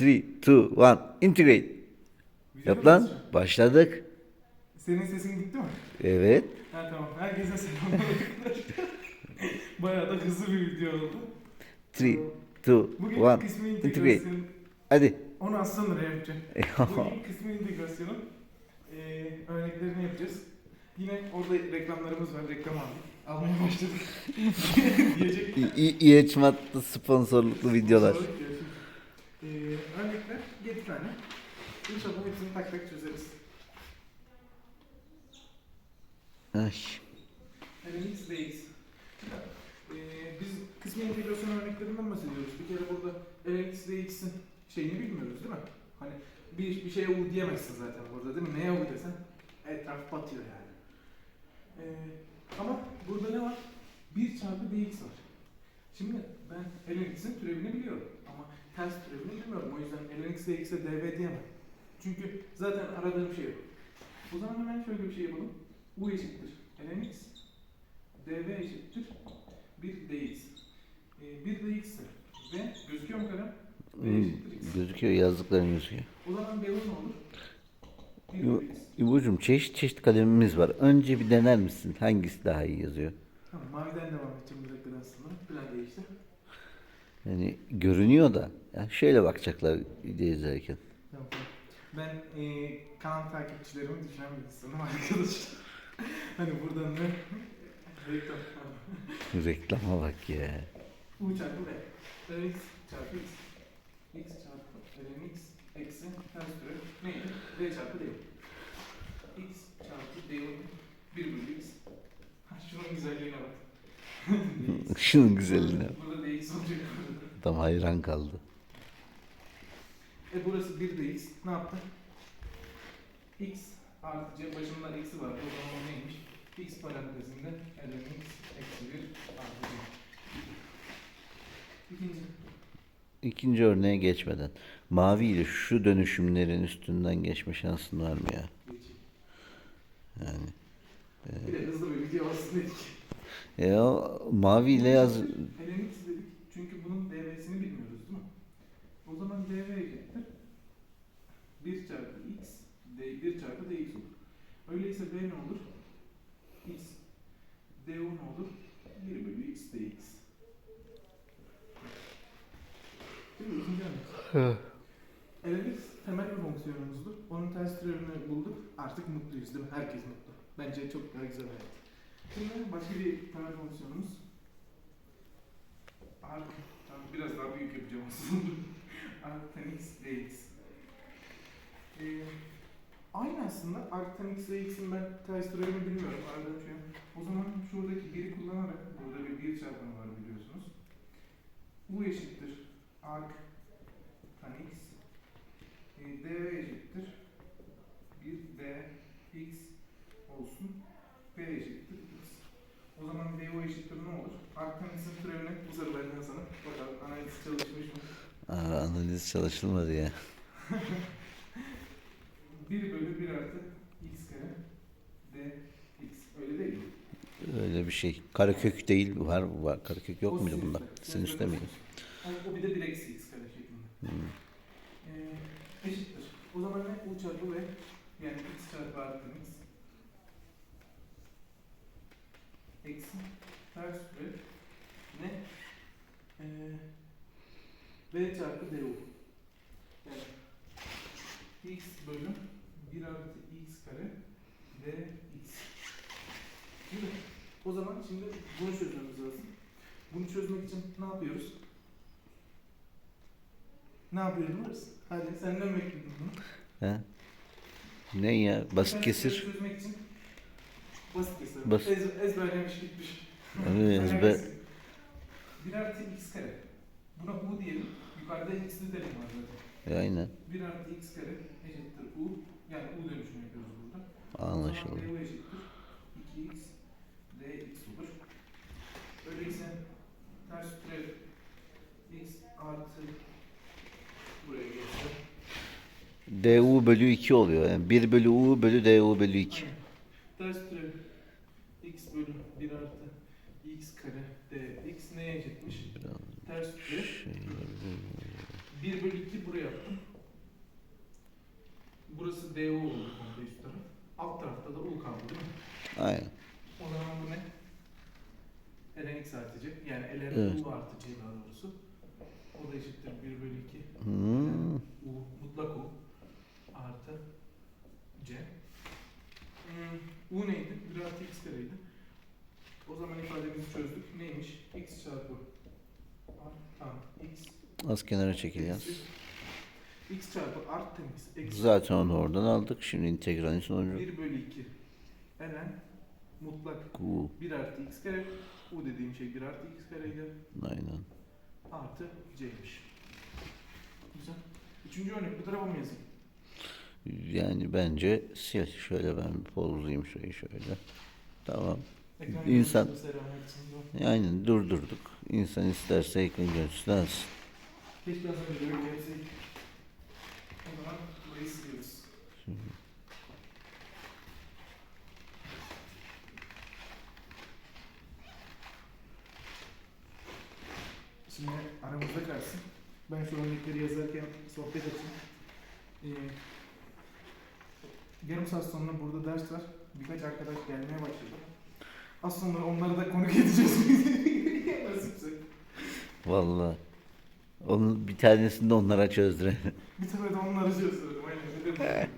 3, 2, 1, integrate. Yap lan. Başladık. Senin sesin gitti mi? Evet. Ha tamam. Herkese arkadaşlar. Bayağı da hızlı bir video oldu. 3, 2, 1, Bugün kısmı integrate. integrasyon. Hadi. Onu az sonra yapacağım. Bugün kısmı integrasyonun eee örneklerini yapacağız. Yine orada reklamlarımız var. Reklam aldık. Almaya başladık. Diyecek. İ- İ- İEÇ sponsorluklu videolar. Sonra Eee, örnekler 7 tane. İnşallah hepsini tak tak çözeriz. Ay. LNX, DX. Ee, biz kısmi entegrasyon örneklerinden bahsediyoruz. Bir kere burada LNX, DX'in şeyini bilmiyoruz değil mi? Hani bir, bir şeye U diyemezsin zaten burada değil mi? Neye U desen etraf batıyor yani. Ee, ama burada ne var? 1 çarpı DX var. Şimdi ben LNX'in türevini biliyorum ters türevini bilmiyorum. O yüzden LNX, DX'e DV diyemem. Çünkü zaten aradığım şey yok. O zaman hemen şöyle bir şey yapalım. U eşittir lnx dv eşittir 1 dx. Ee, 1 dx ise ve gözüküyor mu kalem? V Hmm. Gözüküyor yazdıkların gözüküyor. O zaman dv ne olur? 1 İbo- dx. İbocuğum çeşit çeşit kalemimiz var. Önce bir dener misin? Hangisi daha iyi yazıyor? Tamam maviden devam edeceğim bu dakikadan sonra. Plan değişti. Yani görünüyor da. Ya şöyle bakacaklar video izlerken. Ben e, kanal takipçilerimi düşünen bir insanım arkadaşlar. hani buradan da reklam. Reklama bak ya. U çarpı V. Lnx çarpı x. x çarpı lnx eksi ters türev neydi? V çarpı d. x çarpı d 1 bölü x. Ha, şunun güzelliğine bak. Şunun güzelliğine. Burada dx olacak. Adam hayran kaldı. E burası 1 dx. Ne yaptı? x artı c başında eksi var. O zaman neymiş? x parantezinde lnx eksi 1 artı c. İkinci. İkinci örneğe geçmeden. Mavi ile şu dönüşümlerin üstünden geçme şansın var mı ya? Geçeyim. Yani. Bir de hızlı bir video olsun dedik. E o mavi ile yaz... Dedik çünkü bunun dv'sini bilmiyoruz değil mi? O zaman dv eşittir 1 çarpı x d 1 çarpı dx olur. V ne olur? x du ne olur? 1 bölü x dx. Değil mi? İkinci örnek. Helenix temel bir fonksiyonumuzdu. Onun ters türevini bulduk. Artık mutluyuz değil mi? Herkes mutlu. Bence çok daha güzel hayat. Şimdi başka bir temel fonksiyonumuz. Arc, tamam, biraz daha büyük yapacağım aslında. Arc tan x dx. Ee, aynı aslında arc tan x dx'in ben ters türevini bilmiyorum. Arada şey. O zaman şuradaki biri kullanarak, burada bir bir çarpanı var biliyorsunuz. U eşittir arc tan x. E, dv eşittir 1 d x olsun. v eşittir x. O zaman du eşittir ne olur? Arctan x'in türevini bu benden sana. Bakalım analiz çalışmış mı? Aa, analiz çalışılmadı ya. 1 bölü 1 artı x kare d x. Öyle değil mi? Öyle bir şey. Karekök değil var var. Karekök yok O muydu bunda? Sinüste Sinüste miydi? Yani o bir de 1 eksi x kare şeklinde. Hmm. Ee, eşittir. O zaman ne? U çarpı v yani x çarpı x eksi ters türev ne? Ee, v çarpı du. Yani x bölü 1 artı x kare dx. Şimdi o zaman şimdi bunu çözmemiz lazım. Bunu çözmek için ne yapıyoruz? Ne yapıyoruz? Hadi senden bekliyorum bunu. He? Ne ya? Basit kesir. Çözmek için basit kesir. Basit. Ez, ezberlemiş gitmiş. Öyle ezber. 1 artı x kare. Buna u diyelim. Yukarıda x'li terim var zaten. E, aynen. 1 artı x kare eşittir u. Yani u dönüşümü yapıyoruz burada. Anlaşıldı. O zaman eşittir 2x dx olur. Öyleyse ters türev x artı buraya geçse. du bölü 2 oluyor. Yani 1 bölü u bölü du bölü 2. Aynen. Ters türev x bölü 1 artı x kare dx neye eşitmiş? Ters türev Şey, 1 bölü 2 x'i buraya attım. Burası DO oldu komple üst taraf. Alt tarafta da U kaldı değil mi? Aynen. O zaman bu ne? ln x artı c. Yani ln Evet. u artı c daha doğrusu. O da eşittir 1 bölü 2. Hmm. U, mutlak U artı C. Hmm, U neydi? 1 artı x kareydi. O zaman ifademizi çözdük. Neymiş? x çarpı tamam x Az kenara çekil yaz. X çarpı art temiz eksi Zaten onu oradan aldık. Şimdi integralin sonucu 1 bölü 2 ln mutlak Q. 1 artı x kare U dediğim şey 1 artı x kareydi. Aynen. Artı c'ymiş. Güzel. Üçüncü örnek bu tarafa mı yazayım? Yani bence sil. Şöyle ben bir pozlayayım şurayı şöyle. Tamam. Ekran İnsan- görüntüsü seyretmek için durdurduk. İnsan isterse ekran görüntüsü alsın. Keşke az önce böyle yapsaydık. Zaman burayı siliyoruz. Şimdi aramızda kalsın. Ben şu örnekleri yazarken sohbet açayım. Ee, yarım saat sonra burada ders var. Birkaç arkadaş gelmeye başladı. Az sonra onları da konuk edeceğiz. Nasipse. Vallahi. Onun bir tanesini de onlara çözdürelim. Bir tane de onları çözüyorum. Aynen. Bir de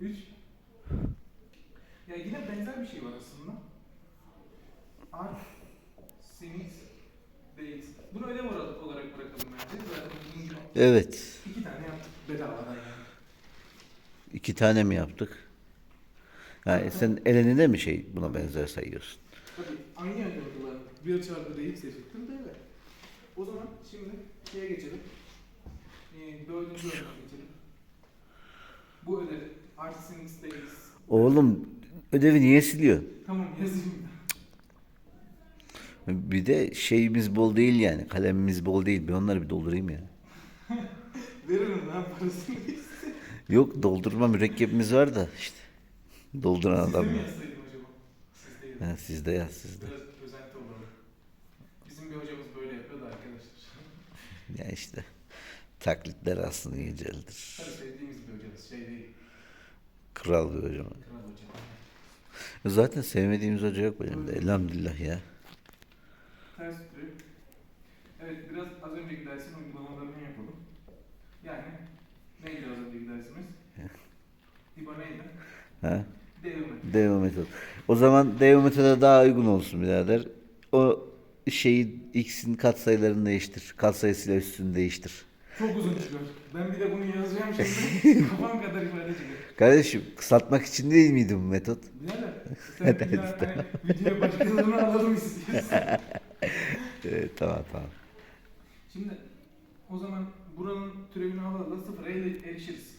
bu. Üç. Ya yine benzer bir şey var aslında. Sin x, dx. Bunu ödev olarak olarak bırakalım bence. Zaten Evet. iki tane yaptık bedavadan yani. İki tane mi yaptık? Yani sen elenine mi şey buna benzer sayıyorsun? Tabii aynı kullandık. 1 çarpı dx eşittir dv. O zaman şimdi şeye geçelim. Ee, dördüncü örneğe geçelim. Bu ödev r sin x dx. Oğlum ödevi niye siliyor? Tamam yazayım. Bir de şeyimiz bol değil yani. Kalemimiz bol değil. Bir onları bir doldurayım ya. Veririm lan parasını. Yok doldurma mürekkebimiz var da işte. Dolduran Sizde adam. mi ya. yazsaydım acaba? Sizde. Ha, sizde yaz sizde. Biraz özenti olalım. Bizim bir hocamız böyle yapıyordu arkadaşlar. Ya işte. Taklitler aslında yüceldir. Tabii sevdiğimiz bir hocamız. Şey değil. Kral bir hocam. Kral hocam. Zaten sevmediğimiz hoca yok benim de. Elhamdülillah ya. Ters türü. Evet biraz az önceki dersin uygulamalarını yapalım. Yani neydi az önceki dersimiz? İBA neydi? Ha? Devlet. Dev metot. O zaman dev metoda daha uygun olsun birader. O şeyi x'in katsayılarını değiştir. Katsayısıyla üstünü değiştir. Çok uzun çıkıyor. Ben bir de bunu yazacağım şimdi. Kafam kadar ifade çıkıyor. Kardeşim kısaltmak için değil miydi bu metot? Birader sen bir daha hani videoya başkalarını alalım istiyorsun. Evet, tamam tamam. Şimdi o zaman buranın türevini alalım sıfıra ele- erişiriz.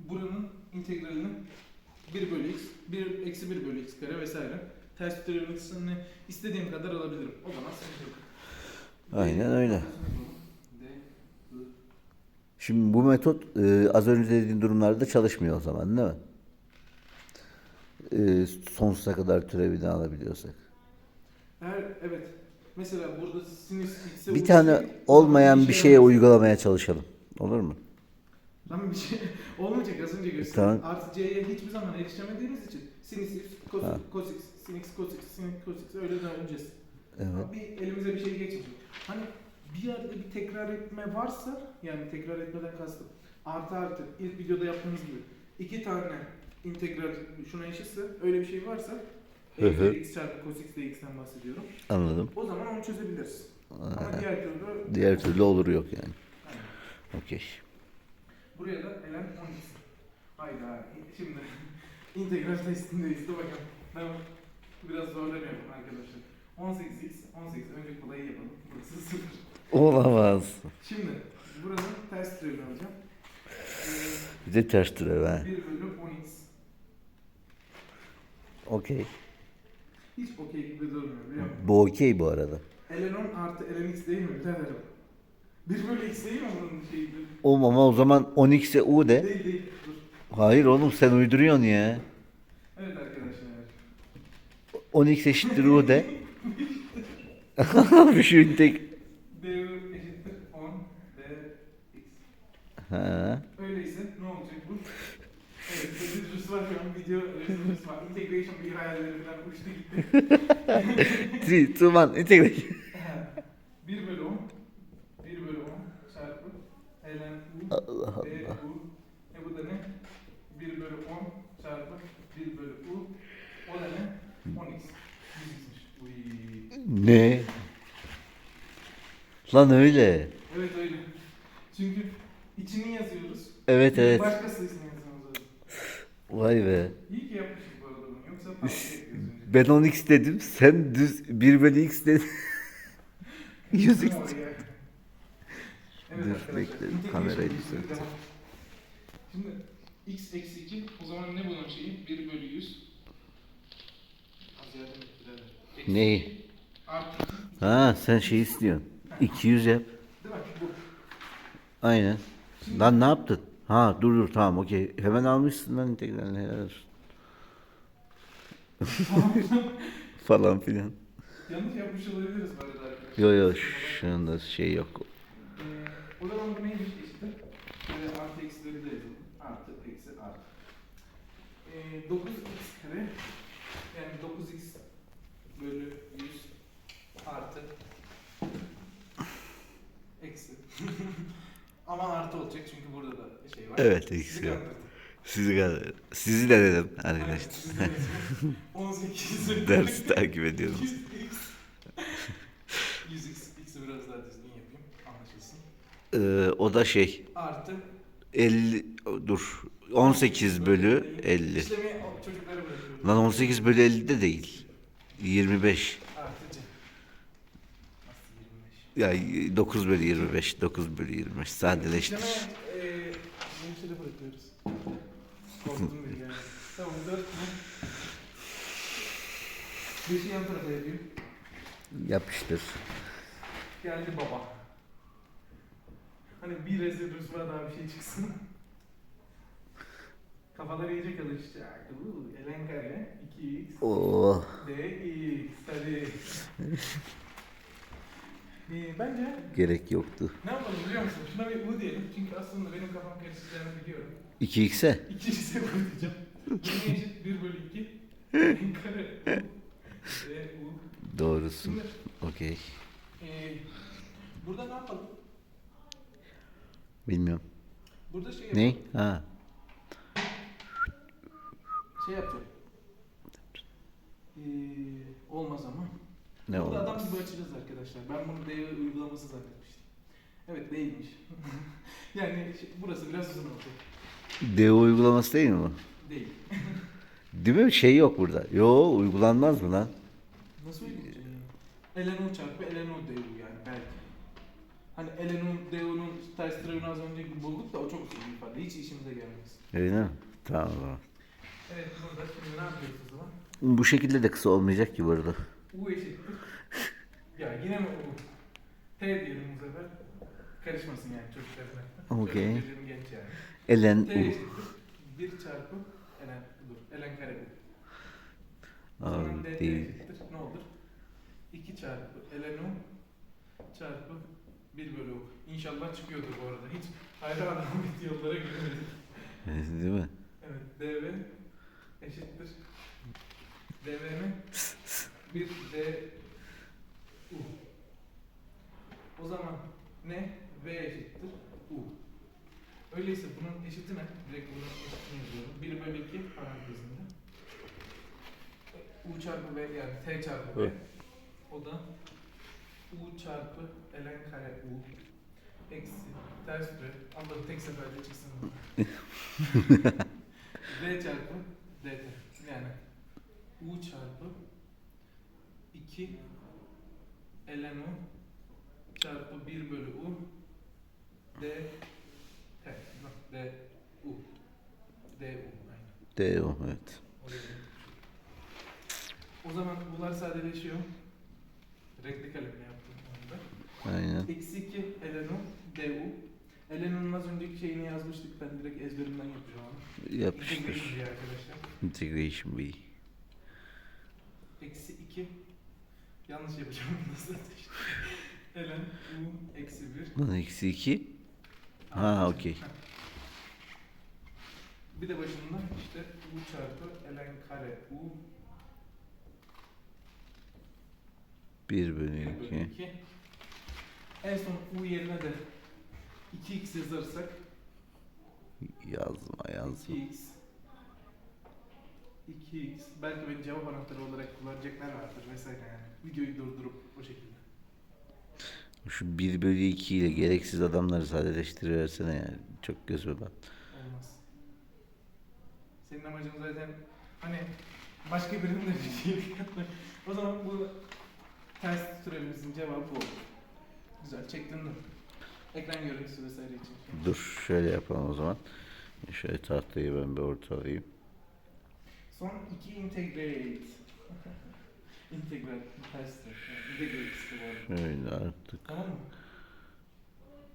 Buranın integralini 1 bölü x, 1 eksi 1 bölü x kare vesaire. Ters türevini istediğim kadar alabilirim. O zaman sıkıntı yok. Aynen öyle. Şimdi bu metot e, az önce dediğin durumlarda çalışmıyor o zaman değil mi? E, sonsuza kadar türevini alabiliyorsak. Eğer evet mesela burada sinüs x'e Bir tane desek, olmayan bir şey şeye uygulamaya çalışalım. Olur mu? Lan bir şey olmayacak az önce gösterdim. Tamam. Artı c'ye hiçbir zaman erişemediğimiz için sin x, cos, Ha. cos x, sin x, cos x, sin x, cos x öyle döneceğiz. Evet. Bir elimize bir şey geçmeyecek. Hani bir yerde bir tekrar etme varsa yani tekrar etmeden kastım artı artı ilk videoda yaptığımız gibi iki tane integral şuna eşitse öyle bir şey varsa Hı x çarpı cos x dx'ten bahsediyorum. Anladım. O zaman onu çözebiliriz. Ama Aha. diğer türlü Diğer türlü olur yok yani. Okey. Buraya da ln 12. Hayda. Şimdi integral testindeyiz. Dur bakalım. Ben biraz zorlanıyorum arkadaşlar. 18x, 18 önce kolayı yapalım. Burası 0. Olamaz. Şimdi buranın ters türevini alacağım. Bir de ters türev ha. Ee, 1 bölü 10x. Okey. Hiç okey gibi durmuyor biliyor musun? Bu okey bu arada. 10 artı ln x değil mi? Biraderim. 1 bölü x değil mi bunun şeyi? Oğlum ama o zaman 10x'e u de. Değil değil. Dur. Hayır oğlum sen uyduruyorsun ya. Evet arkadaşlar. 10x eşittir u de. bir şey tek. d eşittir 10 d Ha. Öyleyse ne olacak bu? Evet, Reddit Rus var şu an video Rus var. Integration bir hayalleri falan uçtu gitti. 3, 2, 1, integration. 1 bölü 10. 1 bölü 10 çarpı Allah Allah. u. E bu da ne? 1 bölü 10 çarpı 1 bölü u. O da ne? 10x. 100x'miş. Uy. Ne? Lan öyle. Evet öyle. Çünkü içini yazıyoruz. Evet evet. Başka sayısını yazmamız lazım. Vay be. İyi ki yapmışız bu arada bunu. Yoksa önce. Ben 10x dedim. Sen düz 1 bölü x dedin. 100 x. Tamam ya. Evet İntegration kamerayı devam. Şimdi x eksi 2 o zaman ne bunun şeyi? 1 bölü 100. Az yardım et birader. Neyi? Artı 2. Ha sen şey istiyorsun. 200 yap. Değil mi? Bu. Aynen. Lan ne yaptın? Ha dur dur tamam okey. Hemen almışsın lan integralini helal olsun. Falan filan. Yanlış yapmış olabiliriz bu arada arkadaşlar. Yo yo şu anda şey yok. O zaman bu neymiş işte? Şöyle artı eksileri de yazalım. Artı eksi artı. Ee, 9x kare yani 9x bölü 100 artı eksi. Ama artı olacak çünkü burada da şey var. Evet, eksi Sizi. Sizi. Sizi de dedim arkadaşlar. yazdım. 18 Dersi takip ediyorum. 100x 100x x'i biraz daha düzgün yapayım anlaşılsın. Ee, o da şey Artı 50 dur 18 bölü 50. İşlemi çocuklara bırakıyorum. Lan 18 bölü 50 de değil. 25. Artı c. Nasıl 25? Ya 9 bölü 25. 9 bölü 25. Sadeleştir. İşleme eee bırakıyoruz. Korktum yani. Tamam 4 mu? Bir şey yan tarafa yapayım. Yapıştır. Geldi baba. Hani bir rezil rüzgar daha bir şey çıksın. Kafalar iyice karışacak. Uuu, elen kare 2x Oh. dx hadi. Ee, bence Gerek yoktu. ne yapalım biliyor musun? Şuna bir u diyelim. Çünkü aslında benim kafam karışacağını biliyorum. 2x'e. İkincisi bu diyeceğim. Yine eşit 1 bölü 2. elen kare u. Ve u. Doğrusun. Şimdi Okey. ee, burada ne yapalım? Bilmiyorum. Burada şey Ne? yapalım. Ha. Şey yapacağım. Ee, olmaz ama. Ne Burada adam olmaz. gibi açacağız arkadaşlar. Ben bunu DV uygulaması zannetmiştim. Evet değilmiş. yani şey- burası biraz uzun oldu. DO uygulaması değil mi bu? Değil. Değil mi? Şey yok burada. Yo uygulanmaz mı lan? Nasıl uygulayacaksın yani? LNU çarpı LNU DU yani belki. Hani LNU DU'nun ters tarafını az önce bulduk da o çok uzun bir ifade. Hiç işimize gelmez. Öyle mi? Tamam. Evet burada şimdi ne yapıyoruz o zaman? Bu şekilde de kısa olmayacak ki bu arada. U eşittir. ya yine mi U? T diyelim bu sefer. Karışmasın yani çocuklar. Okey. Çocuğum genç yani. Elen T U. eşittir. 1 çarpı ln dur. ln kare bu. O zaman dt değil. eşittir. Ne olur? 2 çarpı ln u çarpı 1 bölü u. İnşallah çıkıyordur bu arada. Hiç hayra alamet yollara girmedik. Değil mi? Evet. dv eşittir. dv'nin 1 d u. O zaman ne? v eşittir u. Öyleyse bunun eşiti ne? Direkt bunun eşitini yazıyorum. 1 bölü 2 parantezinde. U çarpı V yani T çarpı V. O da U çarpı ln kare U eksi ters türev. Allah tek seferde çıksın. V çarpı dt. Yani U çarpı 2 ln U çarpı 1 bölü U d t. D U. d U. Aynen. DO evet. O zaman bunlar sadeleşiyor. Renkli kalemle da. Aynen. Eksi 2 ln du. Ln'in az önceki şeyini yazmıştık. Ben direkt ezberimden yapacağım onu. Yapıştır. Integration arkadaşlar. Integration B. Eksi 2. Yanlış yapacağım. Nasıl? ln u eksi 1. Lan eksi 2. Ha okey. Bir de başında işte u çarpı ln kare u 1 bölü bir bölü 2. 2. En son u yerine de 2x yazarsak Yazma yazma. 2x 2x belki bir cevap anahtarı olarak kullanacaklar vardır vesaire yani. Videoyu durdurup o şekilde. Şu 1 bölü 2 ile gereksiz adamları sadeleştiriversene yani. Çok gözüme bat. Olmaz. Senin amacın zaten hani başka birinin de bir şey yapmak. O zaman bu ters türevimizin cevabı bu oldu. Güzel çektin mi? Ekran görüntüsü vesaire için. Dur şöyle yapalım o zaman. Şöyle tahtayı ben bir ortalayayım. Son iki integrate. Integral ters türev. Yani integrate. Şöyle artık. Tamam mı?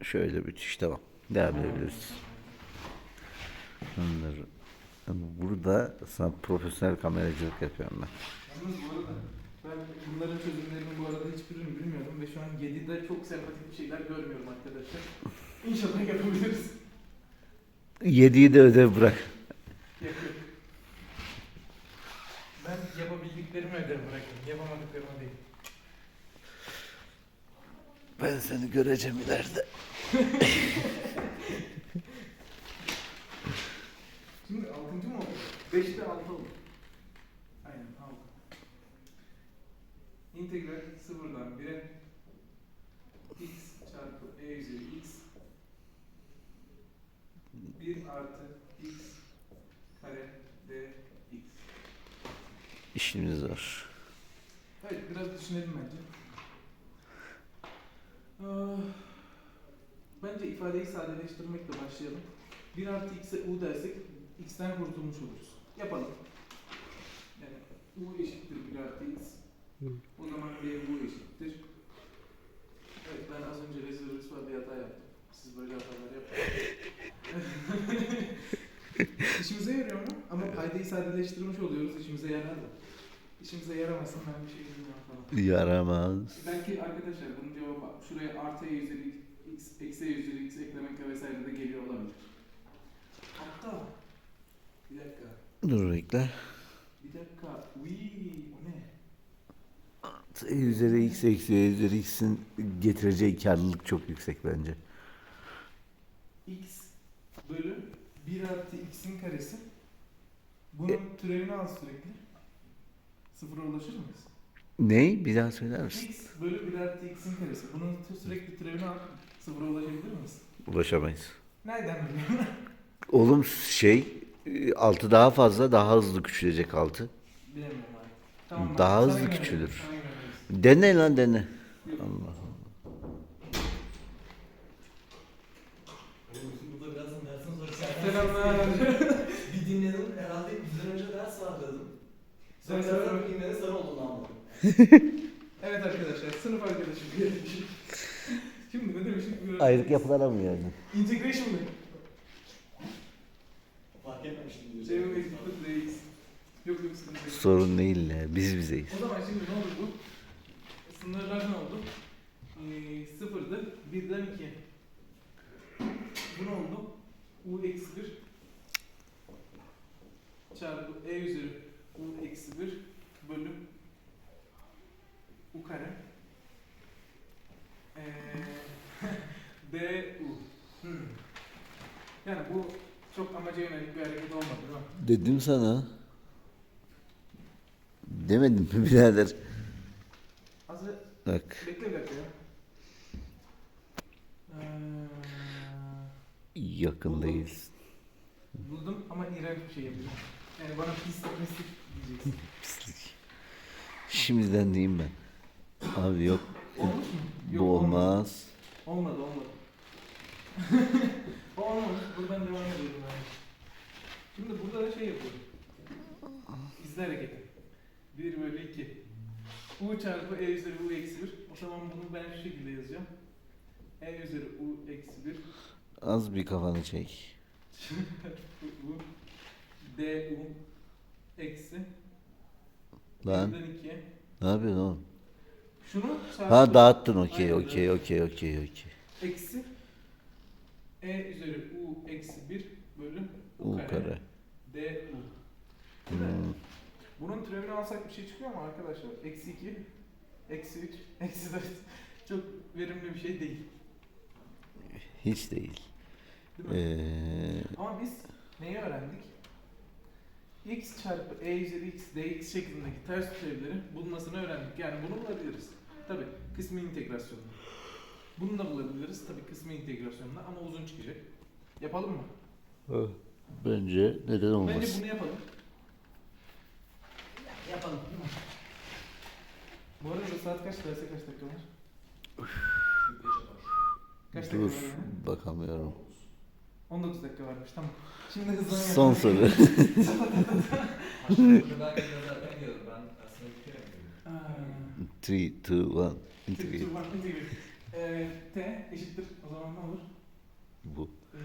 Şöyle müthiş tamam. Devam edebiliriz. Bunları. Burada sana profesyonel kameracılık yapıyorum ben. Yalnız bu arada ben bunların çözümlerini bu arada hiçbirini bilmiyordum ve şu an 7'de çok sempatik bir şeyler görmüyorum arkadaşlar. İnşallah yapabiliriz. 7'yi de ödev bırak. Ben yapabildiklerimi ödev bırakayım. Yapamadıklarımı değil. Ben seni göreceğim ileride. Şimdi 6. mı oldu? 5'te 6 oldu. Aynen 6. İntegral sıfırdan 1'e x çarpı e üzeri x 1 artı x kare d x. İşimiz var. Evet biraz düşünelim bence. Ah, Bence ifadeyi sadeleştirmekle başlayalım. 1 artı x'e u dersek x'ten kurtulmuş oluruz. Yapalım. Yani u eşittir 1 artı x. O zaman b u eşittir. Evet ben az önce rezervist var bir hata yaptım. Siz böyle hatalar yapmayın. İşimize yarıyor mu? Ama paydayı sadeleştirmiş oluyoruz. İşimize yarar da. İşimize yaramasın ben bir şey bilmiyorum falan. Yaramaz. Belki arkadaşlar bunun cevabı şuraya artı üzeri x, eksi üzeri x eklemekle vesaire de geliyor olabilir. Hatta bir dakika, Dur bekle. bir dakika. Uy, o ne? E üzeri x eksi e üzeri x'in getireceği karlılık çok yüksek bence. x bölü 1 artı x'in karesi. Bunun türevini al sürekli. Sıfıra ulaşır mıyız? Ney? Bir daha söyler misin? x bölü 1 artı x'in karesi. Bunun tü- sürekli türevini al. Sıfıra ulaşabilir miyiz? Ulaşamayız. Nereden biliyorsun? Oğlum şey e, altı daha fazla daha hızlı küçülecek altı. Bilemiyorum abi. Tamam, Daha sana hızlı inanıyorum, küçülür. sana. Dene lan dene. Allah Allah. Bu da birazdan dersin zor. Selamlar. Bir dinledim. Herhalde bizden önce ders var dedim. Sen Sonra sonra- bir dinledin sen olduğunu anladım. Evet arkadaşlar, sınıf arkadaşım gelmiş. Şimdi ne demiştik? Ayrık yapılamıyor yani. Integration mı? Fark etmemiştim diyor. Mi eşittir DX? Yok yok sıkıntı yok. Sorun değil ya. Biz bizeyiz. O zaman şimdi ne oldu bu? Sınırlar ne oldu? Ee, sıfırdı, birden iki. Bu ne oldu? U eksi bir çarpı E üzeri U eksi bir bölü U kare. Ee, D U. Hmm. Yani bu çok amaca yönelik bir hareket olmadı değil mi? Dedim sana. Demedim mi birader? Hazır Bak. Bekle bir dakika ya. Ee, Yakındayız. buldum ama iğrenç bir şey yapacağım. Yani bana pislik pislik diyeceksin. Pislik. Şimdiden diyeyim ben. Abi yok. Olmuş mu? Bu Yok, olmadı. olmaz. Olmadı olmadı. o olmamış. Buradan devam ediyorum ben. Şimdi burada da şey yapıyorum. İzle hareketi. 1 bölü 2. U çarpı E üzeri U eksi 1. O zaman bunu ben şu şekilde yazacağım. E üzeri U eksi 1 Az bir kafanı çek. U D U eksi Lan. birden ikiye. Ne yapıyorsun oğlum? Şunu çarpı Ha dağıttın okey Aynen, okey okey okey okey. eksi E üzeri U eksi 1 bölü U, U kare. kare. D U. Hmm. Bunun türevini alsak bir şey çıkıyor mu arkadaşlar? Eksi 2, eksi 3, eksi 4. Çok verimli bir şey değil. Hiç değil. Değil? Ee, Ama biz neyi öğrendik? x çarpı e üzeri x dx şeklindeki ters türevleri bulmasını öğrendik. Yani bunu bulabiliriz. Tabi kısmi integrasyonla. Bunu da bulabiliriz tabi kısmi integrasyonla ama uzun çıkacak. Yapalım mı? bence neden Bence olmaz? bunu yapalım. Yapalım? Bu arada saat kaç? Derse kaç dakika var? Kaç dakika Dur var? yani? bakamıyorum. 19 dakika varmış tamam. Şimdi hızlanıyorum. Son soru. Yukarı ben zaten diyorum. Ben aslında bitiremedim. 3, 2, 1, Tık integrate. tık var, integrate. Ee, T eşittir. O zaman ne olur? Bu. Ee,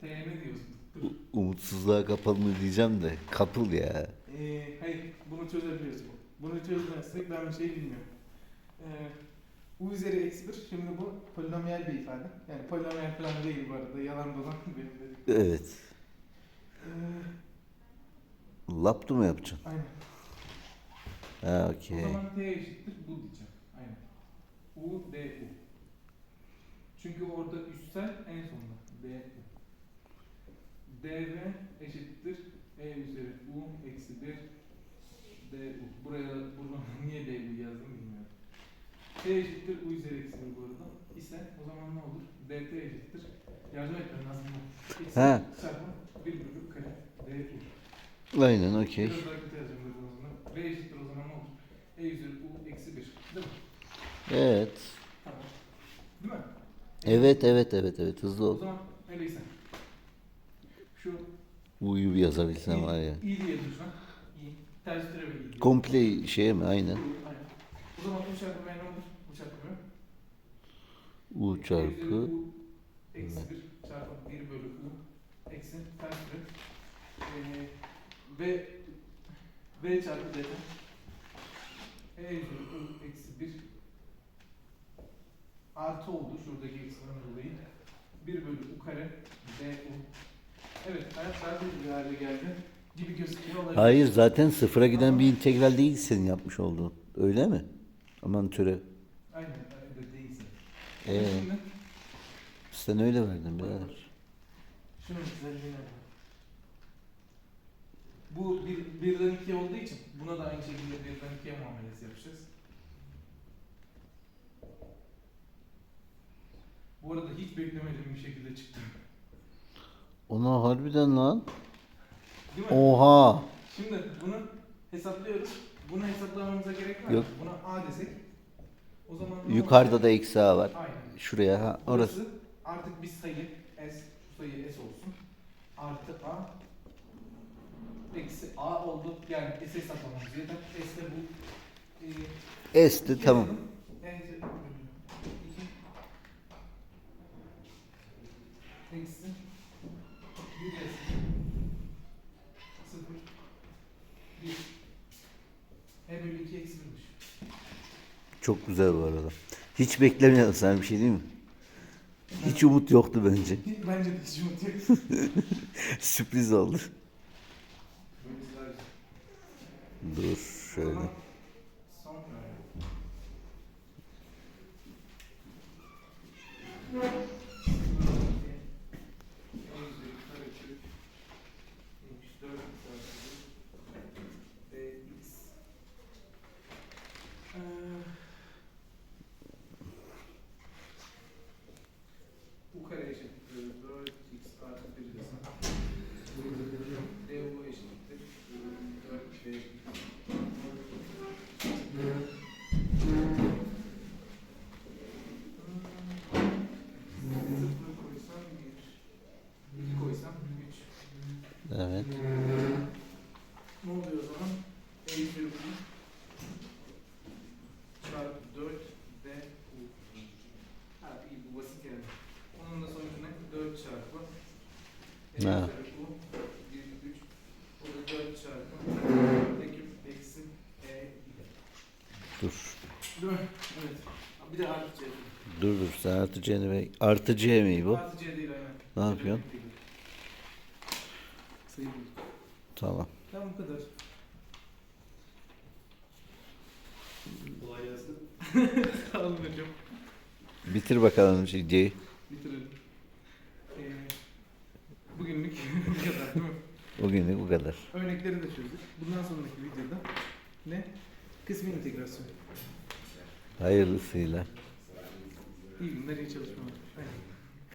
T ne diyorsun? Dur. U- Umutsuzluğa kapalı mı diyeceğim de kapıl ya. Ee, hayır, bunu çözebiliyoruz bu. Bunu çözmezsek ben bir şey bilmiyorum. Ee, U üzeri eksi 1, şimdi bu polinomiyal bir ifade. Yani polinomiyal falan değil bu arada, yalan dolan benim dedim. Evet. Ee, Laptu mu yapacaksın? aynen. Ha O okey. zaman T eşittir bu diyeceğim. Aynen. U, D, U. Çünkü orada üstel en sonunda. D, U. dv eşittir e üzeri u eksi 1 du. Buraya buradan niye du yazdım bilmiyorum. t eşittir u üzeri eksi 1 bu arada. İse o zaman ne olur? dt eşittir. Yardım etmem lazım. Eksi Ha. çarpı 1 bölü kare du. Aynen okey. Biraz daha kötü yazacağım burada o zaman. v eşittir o zaman ne olur? e üzeri u eksi 1. Değil mi? Evet. Tamam. Değil mi? Evet evet evet evet hızlı O ol. zaman öyleyse. Şu U'yu yazabilsem var ya. İyi diye lütfen. İyi. Ters. Komple şeye mi? Aynen. Aynen. O zaman bu çarpı ne olur? Bu çarpı ne? U çarpı U Eksi 1 çarpı 1 bölü U. Eksi ters türev. Ee, v V çarpı dt. E üzeri U eksi 1 artı oldu şuradaki eksiden dolayı. 1 bölü U kare du. Evet hayat daha bir bir hale geldi gibi gözüküyor olabilir. Hayır zaten sıfıra giden bir integral değil senin yapmış olduğun. Öyle mi? Aman türev. Aynen öyle değilse. Ee, Şimdi sen öyle verdin birader. şunun güzelliğine bak. Bu bir, birden ikiye olduğu için buna da aynı şekilde birden ikiye muamelesi yapacağız. Bu arada hiç beklemediğim bir şekilde çıktı. Ona harbiden lan. Değil mi? Oha. Şimdi bunu hesaplıyoruz. Bunu hesaplamamıza gerek var. Yok. Buna A desek. O zaman ne Yukarıda olacak? da eksi A var. Aynen. Şuraya ha orası. Burası artık bir sayı S, şu sayı S olsun. Artı A eksi A oldu. Yani S hesaplamamız yeter. S de bu. E, S'ti iki tamam. yazalım. İki. Eksi. Bir eksi. Sıfır. Bir. E bölü iki eksi birmiş. Çok güzel bu arada. Hiç beklemiyordum sana bir şey değil mi? Hiç umut yoktu bence. Bence de hiç umut yok. Sürpriz oldu. Güzel. Dur şöyle. Ha. üzeri u 1, 3. O da 4 çarpı D küp eksi. Dur. Mi? Evet. Bir de artı çarpı. Dur dur sen Artı C be? Artı C mi bu? Artı C değil aynen. Ne yapıyorsun? Sayı. Tamam. Tamam bu kadar. Kolay gelsin. Sağ olun hocam. Bitir bakalım şey C'yi. Bitirelim. Ee, bugünlük bu kadar değil mi? Bugünlük bu kadar. Örnekleri de çözdük. Bundan sonraki videoda ne? Kısmi integrasyon. Hayırlısıyla. İyi günler, iyi çalışmalar. Aynen.